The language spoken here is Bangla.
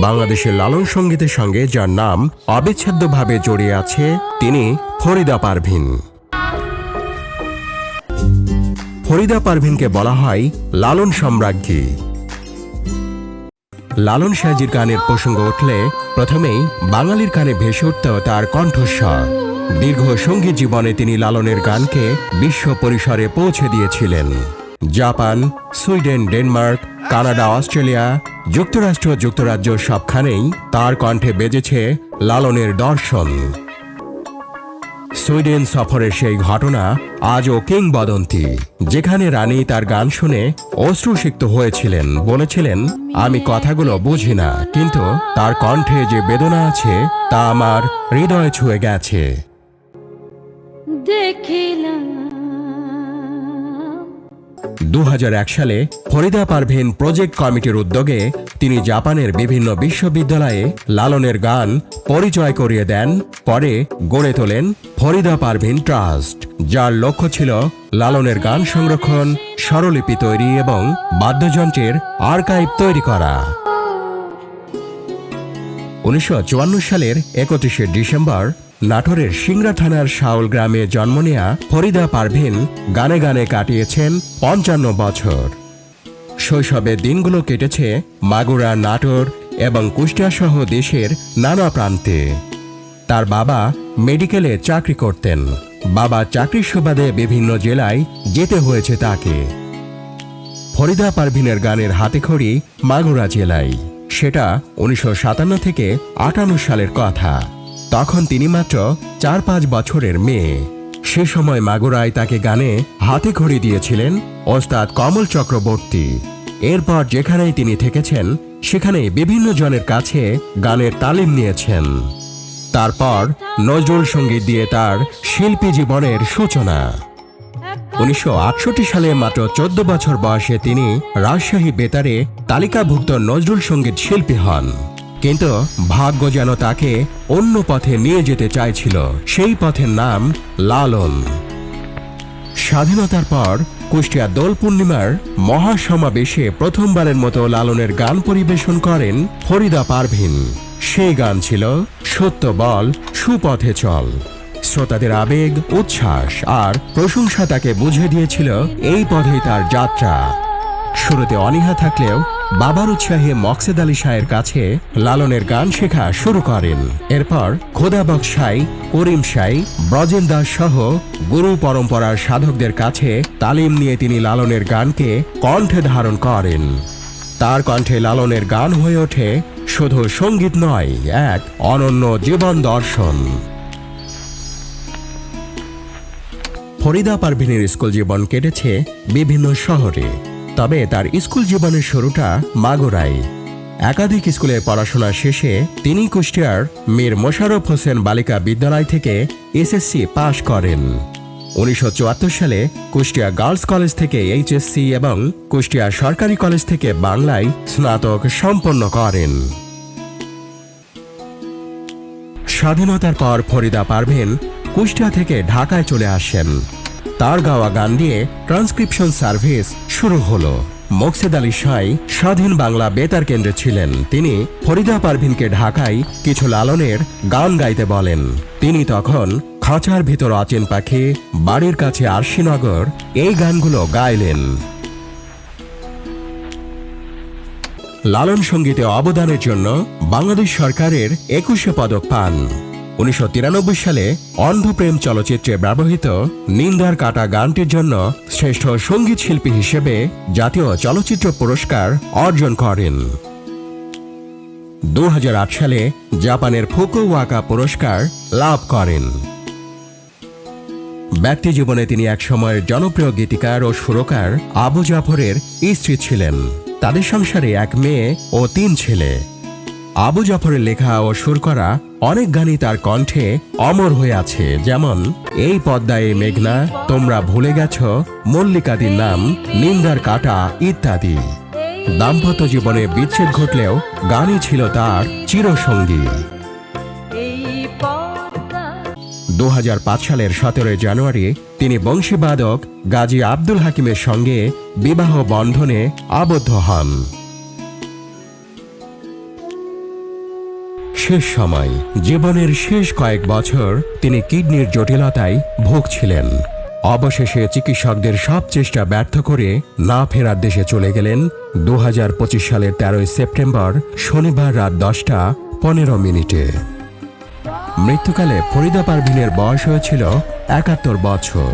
বাংলাদেশের লালন সঙ্গীতের সঙ্গে যার নাম অবিচ্ছেদ্যভাবে জড়িয়ে আছে তিনি ফরিদা পারভিন। ফরিদা পারভিনকে বলা হয় লালন সম্রাজ্ঞী। লালন সাহাজির গানের প্রসঙ্গ উঠলে প্রথমেই বাঙালির কানে ভেসে উঠত তার কণ্ঠস্বর। দীর্ঘ সংগীত জীবনে তিনি লালনের গানকে বিশ্ব পরিসরে পৌঁছে দিয়েছিলেন। Japan, Sweden, Denmark, Canada, Australia, যুক্তরাষ্ট্র, যুক্তরাজ্য সবখানেই তার কণ্ঠে বেজেছে লালনের দর্শন। সুইডেন সফরের সেই ঘটনা আজও কিংবদন্তি। যেখানে রানী তার গান শুনে অশ্রুসিক্ত হয়েছিলেন, বলেছিলেন, আমি কথাগুলো বুঝি না, কিন্তু তার কণ্ঠে যে বেদনা আছে, তা আমার হৃদয় ছুঁয়ে গেছে। দেখিলাম। দু হাজার এক সালে ফরিদা পারভিন প্রজেক্ট কমিটির উদ্যোগে তিনি জাপানের বিভিন্ন বিশ্ববিদ্যালয়ে লালনের গান পরিচয় করিয়ে দেন, পরে গড়ে তোলেন ফরিদা পারভিন ট্রাস্ট, যার লক্ষ্য ছিল লালনের গান সংরক্ষণ, স্বরলিপি তৈরি এবং বাদ্যযন্ত্রের আর্কাইভ তৈরি করা। উনিশশো চুয়ান্ন সালের একত্রিশে ডিসেম্বর নাটোরের সিংড়া থানার শাওল গ্রামে জন্ম নেয়া ফরিদা পারভিন গানে গানে কাটিয়েছেন পঞ্চান্ন বছর। শৈশবের দিনগুলো কেটেছে মাগুরা, নাটোর এবং কুষ্টিয়া সহ দেশের নানা প্রান্তে। তার বাবা মেডিকেলে চাকরি করতেন। বাবা চাকরির সুবাদে বিভিন্ন জেলায় যেতে হয়েছে তাকে। ফরিদা পারভিনের গানের হাতেখড়ি মাগুরা জেলায়। সেটা উনিশশো সাতান্ন থেকে আটান্ন সালের কথা। তখন তিনি মাত্র চার পাঁচ বছরের মেয়ে। সে সময় মাগুরায় তাকে গানে হাতে খড়ি দিয়েছিলেন ওস্তাদ কমল চক্রবর্তী। এরপর যেখানেই তিনি থেকেছেন সেখানে বিভিন্ন জনের কাছে গানের তালিম নিয়েছেন। তারপর নজরুল সংগীত দিয়ে তার শিল্পী জীবনের সূচনা। উনিশশো আটষট্টি সালে মাত্র চোদ্দ বছর বয়সে তিনি রাজশাহী বেতারে তালিকাভুক্ত নজরুল সংগীত শিল্পী হন। কিন্তু ভাগ্য যেন তাকে অন্য পথে নিয়ে যেতে চাইছিল, সেই পথের নাম লালন। স্বাধীনতার পর কুষ্টিয়া দোল পূর্ণিমার মহাসমাবেশে প্রথমবারের মতো লালনের গান পরিবেশন করেন ফরিদা পারভিন। সেই গান ছিল সত্য বল, সুপথে চল। শ্রোতাদের আবেগ, উচ্ছ্বাস আর প্রশংসা তাকে বুঝে দিয়েছিল এই পথেই তার যাত্রা। শুরুতে অনীহা থাকলেও বাবার উৎসাহে মকসেদ আলী শাহের কাছে লালনের গান শেখা শুরু করেন। এরপর খোদাবক সাই করিম সাই ব্রজেন দাস সহ গুরু পরম্পরার সাধকদের কাছে তালিম নিয়ে তিনি লালনের গানকে কণ্ঠে ধারণ করেন। তার কণ্ঠে লালনের গান হয়ে ওঠে শুধু সংগীত নয়, এক অনন্য জীবন দর্শন। ফরিদা পারভিনের স্কুল জীবন কেটেছে বিভিন্ন শহরে। তবে তার স্কুল জীবনের শুরুটা মাগুরায়। একাধিক স্কুলে পড়াশোনা শেষে তিনি কুষ্টিয়ার মীর মোশাররফ হোসেন বালিকা বিদ্যালয় থেকে এসএসসি পাশ করেন। উনিশশো চুয়াত্তর সালে কুষ্টিয়া গার্লস কলেজ থেকে এইচএসসি এবং কুষ্টিয়া সরকারি কলেজ থেকে বাংলায় স্নাতক সম্পন্ন করেন। স্বাধীনতার পর ফরিদা পারভিন কুষ্টিয়া থেকে ঢাকায় চলে আসেন। তার গাওয়া গান দিয়ে ট্রান্সক্রিপশন সার্ভিস শুরু হলো। মোকসেদ আলী সাই স্বাধীন বাংলা বেতার কেন্দ্রে ছিলেন। তিনি ফরিদা পারভিনকে ঢাকায় কিছু লালনের গান গাইতে বলেন। তিনি তখন খাঁচার ভিতর অচেন পাখি, বাড়ির কাছে আরশিনগর, এই গানগুলো গাইলেন। লালন সঙ্গীতে অবদানের জন্য বাংলাদেশ সরকারের একুশে পদক পান। উনিশশো তিরানব্বই সালে অন্ধপ্রেম চলচ্চিত্রে ব্যবহৃত নিন্দার কাটা গানটির জন্য শ্রেষ্ঠ সংগীত শিল্পী হিসেবে জাতীয় চলচ্চিত্র পুরস্কার অর্জন করেন। দু হাজার আট সালে জাপানের ফুকুওয়াকা পুরস্কার লাভ করেন। ব্যক্তি জীবনে তিনি এক সময়ের জনপ্রিয় গীতিকার ও সুরকার আবু জাফরের স্ত্রী ছিলেন। তাদের সংসারে এক মেয়ে ও তিন ছেলে। আবু জাফরের লেখা ও সুর করা অনেক গানই তার কণ্ঠে অমর হয়ে আছে। যেমন, এই পদ্মায় মেঘনা, তোমরা ভুলে গেছ, মল্লিকাদির নাম, নিন্দার কাটা, ইত্যাদি। দাম্পত্য জীবনে বিচ্ছেদ ঘটলেও গানই ছিল তার চিরসঙ্গী। দু সালের সতেরোই জানুয়ারি তিনি বংশীবাদক গাজী আব্দুল হাকিমের সঙ্গে বিবাহ বন্ধনে আবদ্ধ হন। শেষ সময়। জীবনের শেষ কয়েক বছর তিনি কিডনির জটিলতায় ভুগছিলেন। অবশেষে চিকিৎসকদের সব চেষ্টা ব্যর্থ করে না ফেরার দেশে চলে গেলেন দু হাজার পঁচিশ সালের তেরোই সেপ্টেম্বর শনিবার রাত দশটা পনেরো মিনিটে। মৃত্যুকালে ফরিদা পারভিনের বয়স হয়েছিল একাত্তর বছর।